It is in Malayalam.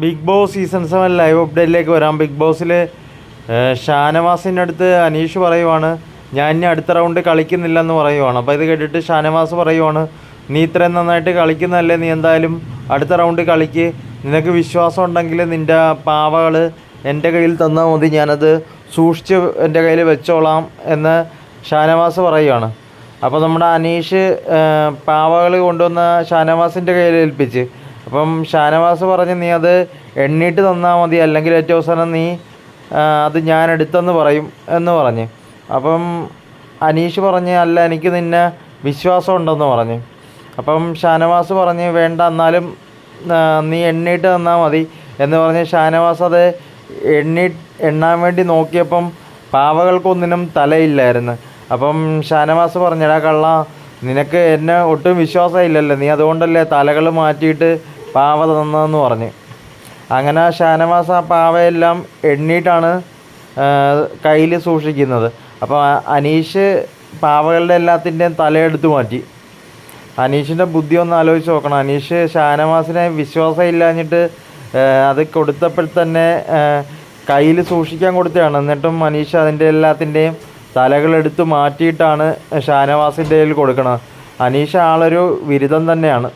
Big boss season seven live അപ്ഡേറ്റിലേക്ക് വരാം. ബിഗ് ബോസിൽ ഷാനവാസിന്റെ അടുത്ത് അനീഷ് പറയുവാണ് ഞാൻ ഇനി അടുത്ത റൗണ്ട് കളിക്കുന്നില്ലെന്ന് പറയുവാണ്. അപ്പോൾ ഇത് കേട്ടിട്ട് ഷാനവാസ് പറയുവാണ് നീ ഇത്രയും നന്നായിട്ട് കളിക്കുന്നതല്ലേ നീ എന്തായാലും അടുത്ത റൗണ്ട് കളിക്ക്. നിനക്ക് വിശ്വാസം ഉണ്ടെങ്കിൽ നിന്റെ പാവകൾ എന്റെ കയ്യിൽ തന്നാൽ മതി. ഞാനത് സൂക്ഷിച്ച് എന്റെ കയ്യിൽ വെച്ചോളാം എന്ന് ഷാനവാസ് പറയുവാണ്. അപ്പോൾ നമ്മുടെ അനീഷ് പാവകൾ കൊണ്ടുവന്ന ഷാനവാസിന്റെ കയ്യിൽ ഏൽപ്പിച്ച് അപ്പം ഷാനവാസ് പറഞ്ഞ് നീ അത് എണ്ണീട്ട് തന്നാൽ മതി അല്ലെങ്കിൽ ഏറ്റവും അവസാനം നീ അത് ഞാൻ എടുത്തെന്ന് പറയും എന്ന് പറഞ്ഞ്. അപ്പം അനീഷ് പറഞ്ഞ് അല്ല എനിക്ക് നിന്നെ വിശ്വാസം ഉണ്ടെന്ന് പറഞ്ഞ്. അപ്പം ഷാനവാസ് പറഞ്ഞ് വേണ്ട എന്നാലും നീ എണ്ണീട്ട് തന്നാൽ മതി എന്ന് പറഞ്ഞ് ഷാനവാസ് അത് എണ്ണി എണ്ണാൻ വേണ്ടി നോക്കിയപ്പം പാവകൾക്കൊന്നിനും തലയില്ലായിരുന്നു. അപ്പം ഷാനവാസ് പറഞ്ഞടാ കള്ള നിനക്ക് എന്നെ ഒട്ടും വിശ്വാസമില്ലല്ലോ നീ അതുകൊണ്ടല്ലേ തലകൾ മാറ്റിയിട്ട് പാവ തന്നതെന്ന് പറഞ്ഞ്. അങ്ങനെ ഷാനവാസ് ആ പാവയെല്ലാം എണ്ണീട്ടാണ് കയ്യിൽ സൂക്ഷിക്കുന്നത്. അപ്പോൾ അനീഷ് പാവകളുടെ എല്ലാത്തിന്റെയും തലയെടുത്ത് മാറ്റി. അനീഷിന്റെ ബുദ്ധി ഒന്ന് ആലോചിച്ച് നോക്കണം. അനീഷ് ഷാനവാസിനെ വിശ്വാസം ഇല്ലാഞ്ഞിട്ട് അത് കൊടുത്തപ്പോൾ തന്നെ കയ്യിൽ സൂക്ഷിക്കാൻ കൊടുത്തതാണ്. എന്നിട്ടും അനീഷ് അതിന്റെ എല്ലാത്തിന്റെയും തലകളെടുത്ത് മാറ്റിയിട്ടാണ് ഷാനവാസിന്റെ കയ്യിൽ കൊടുക്കുന്നത് അനീഷ് ആളൊരു ബിരുദം തന്നെയാണ്.